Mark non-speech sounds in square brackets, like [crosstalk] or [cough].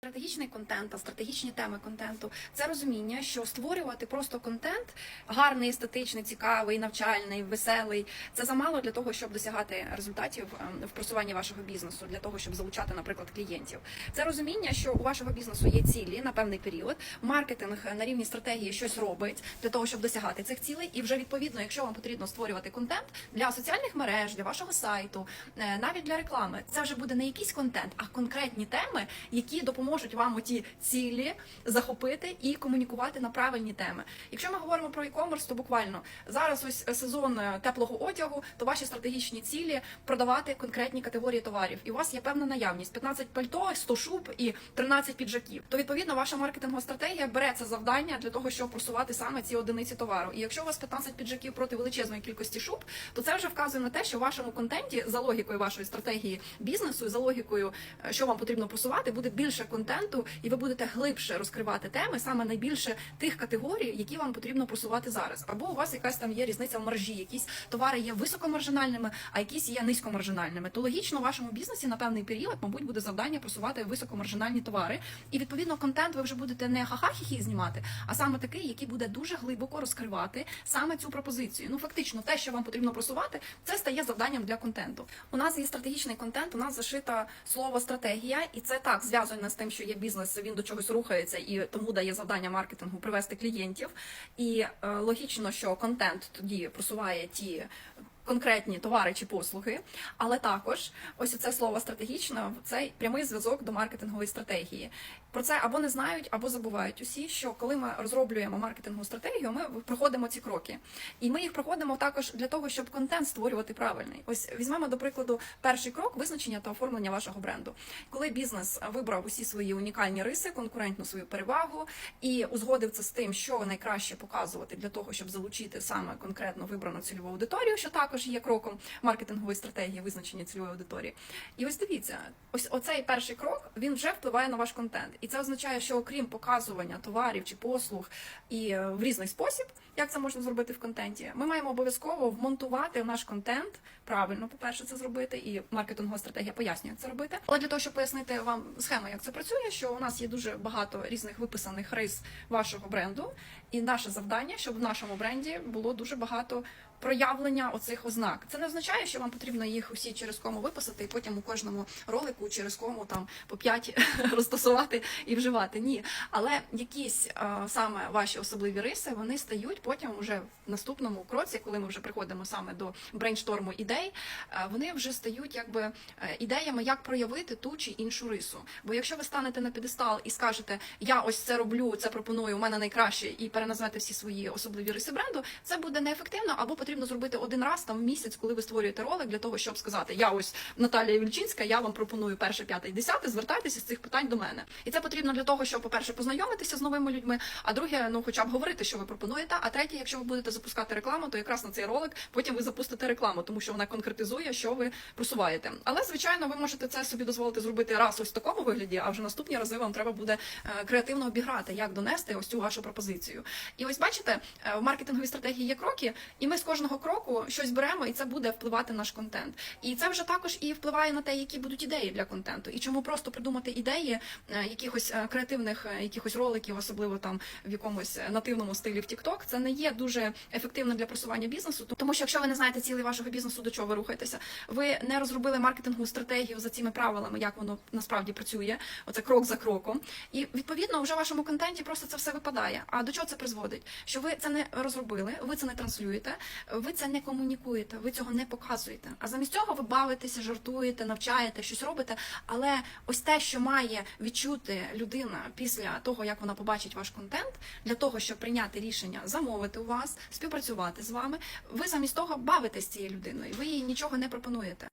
Стратегічний контент та стратегічні теми контенту це розуміння, що створювати просто контент гарний, естетичний, цікавий, навчальний, веселий. Це замало для того, щоб досягати результатів ем, в просуванні вашого бізнесу, для того, щоб залучати, наприклад, клієнтів. Це розуміння, що у вашого бізнесу є цілі на певний період. Маркетинг на рівні стратегії щось робить для того, щоб досягати цих цілей. І вже відповідно, якщо вам потрібно створювати контент для соціальних мереж, для вашого сайту, е, навіть для реклами, це вже буде не якийсь контент, а конкретні теми, які допоможуть вам оті цілі захопити і комунікувати на правильні теми. Якщо ми говоримо про e-commerce, то буквально зараз ось сезон е, теплого одягу, то ваші стратегічні цілі продавати конкретні категорії товарів. І у вас є певна наявність: 15 пальто, 100 шуб і 13 піджаків. То відповідно ваша маркетингова стратегія бере це завдання для того, щоб просувати саме ці одиниці товару. І якщо у вас 15 піджаків проти величезної кількості шуб, то це вже вказує на те, що в вашому контенті за логікою вашої стратегії бізнесу, за логікою, е, що вам потрібно просувати, буде більше контенту, і ви будете глибше розкривати теми, саме найбільше тих категорій, які вам потрібно просувати зараз. Або у вас якась там є різниця в маржі, якісь товари є високомаржинальними, а якісь є низькомаржинальними. То логічно в вашому бізнесі на певний період, мабуть, буде завдання просувати високомаржинальні товари. І відповідно контент ви вже будете не ха-ха-хі-хі знімати, а саме такий, який буде дуже глибоко розкривати саме цю пропозицію. Ну фактично, те, що вам потрібно просувати, це стає завданням для контенту. У нас є стратегічний контент, у нас зашита слово стратегія, і це так зв'язано з тим, що є бізнес, він до чогось рухається і тому дає завдання маркетингу привести клієнтів. І е, логічно, що контент тоді просуває ті. Конкретні товари чи послуги, але також ось це слово стратегічно це прямий зв'язок до маркетингової стратегії. Про це або не знають, або забувають усі, що коли ми розроблюємо маркетингову стратегію, ми проходимо ці кроки, і ми їх проходимо також для того, щоб контент створювати правильний. Ось візьмемо до прикладу перший крок визначення та оформлення вашого бренду. Коли бізнес вибрав усі свої унікальні риси, конкурентну свою перевагу і узгодив це з тим, що найкраще показувати для того, щоб залучити саме конкретно вибрану цільову аудиторію, що також є кроком маркетингової стратегії визначення цільової аудиторії. І ось дивіться, ось оцей перший крок він вже впливає на ваш контент, і це означає, що окрім показування товарів чи послуг і е, в різний спосіб, як це можна зробити в контенті, ми маємо обов'язково вмонтувати в наш контент правильно, по-перше, це зробити, і маркетингова стратегія пояснює, як це робити. Але для того, щоб пояснити вам схему, як це працює, що у нас є дуже багато різних виписаних рис вашого бренду, і наше завдання, щоб в нашому бренді було дуже багато проявлення оцих ознак. Це не означає, що вам потрібно їх усі через кому виписати, і потім у кожному ролику через кому там по п'ять [laughs] розтасувати і вживати. Ні, але якісь е, саме ваші особливі риси вони стають потім уже в наступному кроці, коли ми вже приходимо саме до брейншторму ідей. е, Вони вже стають якби е, ідеями, як проявити ту чи іншу рису. Бо якщо ви станете на підестал і скажете, я ось це роблю, це пропоную, у мене найкраще, і переназвете всі свої особливі риси бренду, це буде неефективно, або потрібно зробити один раз там в місяць, коли ви створюєте ролик для того, щоб сказати, я ось Наталія Вільчинська, я вам пропоную перше, п'яте і десяте, звертайтеся з цих питань до мене. І це потрібно для того, щоб, по-перше, познайомитися з новими людьми, а друге, ну хоча б говорити, що ви пропонуєте. А третє, якщо ви будете запускати рекламу, то якраз на цей ролик потім ви запустите рекламу, тому що вона конкретизує, що ви просуваєте. Але звичайно, ви можете це собі дозволити зробити раз ось в такому вигляді, а вже наступні рази вам треба буде е, креативно обіграти, як донести ось цю вашу пропозицію. І ось бачите, е, в маркетинговій стратегії є кроки, і ми з кожного кроку щось беремо, і це буде впливати на наш контент. І це вже також і впливає на те, які будуть ідеї для контенту, і чому просто придумати ідеї е, якихось е, креативних е, якихось роликів, особливо там в якомусь нативному стилі в TikTok, це не є дуже ефективно для просування бізнесу. Тому що якщо ви не знаєте цілей вашого бізнесу, до чого ви рухаєтеся, ви не розробили маркетингову стратегію за цими правилами, як воно насправді працює, оце крок за кроком. І відповідно вже в вашому контенті просто це все випадає. А до чого це призводить? Що ви це не розробили, ви це не транслюєте, ви це не комунікуєте, ви цього не показуєте. А замість цього ви бавитеся, жартуєте, навчаєте, щось робите. Але ось те, що має відчути людина після того, як вона побачить ваш контент, для того, щоб прийняти рішення замовити у вас, співпрацювати з вами, ви замість того бавитесь цією людиною, ви їй нічого не пропонуєте.